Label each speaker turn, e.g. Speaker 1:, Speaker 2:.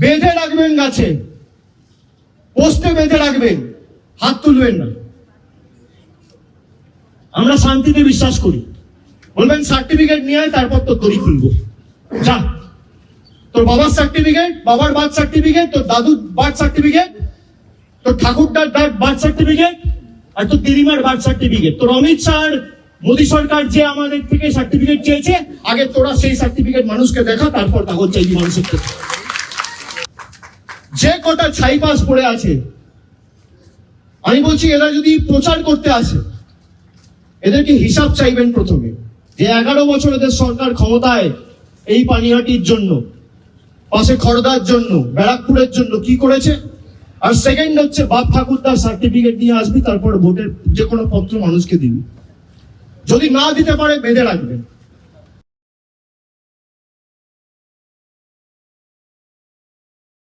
Speaker 1: বেঁধে রাখবেন গাছে। পোস্টে বেঁধে রাখবেন, হাত তুলবেন না। আমরা শান্তিতে বিশ্বাস করি। বলবেন, সার্টিফিকেট নিয়ে তারপর তোর দড়ি খুলবো। যা। তোর বাবার সার্টিফিকেট, বাবার বার্থ সার্টিফিকেট, তোর দাদুর বার্থ সার্টিফিকেট, তোর ঠাকুরদার বার্থ সার্টিফিকেট, আর তোর দিদিমার বার্থ সার্টিফিকেট। তোর অমিত শাহ মোদী সরকার যে আমাদের থেকে সার্টিফিকেট চেয়েছে, আগে তোরা সেই সার্টিফিকেট মানুষকে দেখা, তারপর কাগজ চাইবি মানুষের যে কটা ছাই পাস পড়ে আছে, আমি বলছি এরা যদি প্রচার করতে আসে, এদেরকে হিসাব চাইবেন প্রথমে যে এগারো বছর এদের সরকার ক্ষমতায় এই পানিহাটির জন্য, পাশে খড়দার জন্য, ব্যারাকপুরের জন্য কি করেছে? আর সেকেন্ড হচ্ছে বাপ ঠাকুরদার সার্টিফিকেট নিয়ে আসবি, তারপর ভোটের যে কোনো পত্র মানুষকে দিবি। যদি না দিতে পারে, বেঁধে রাখবেন।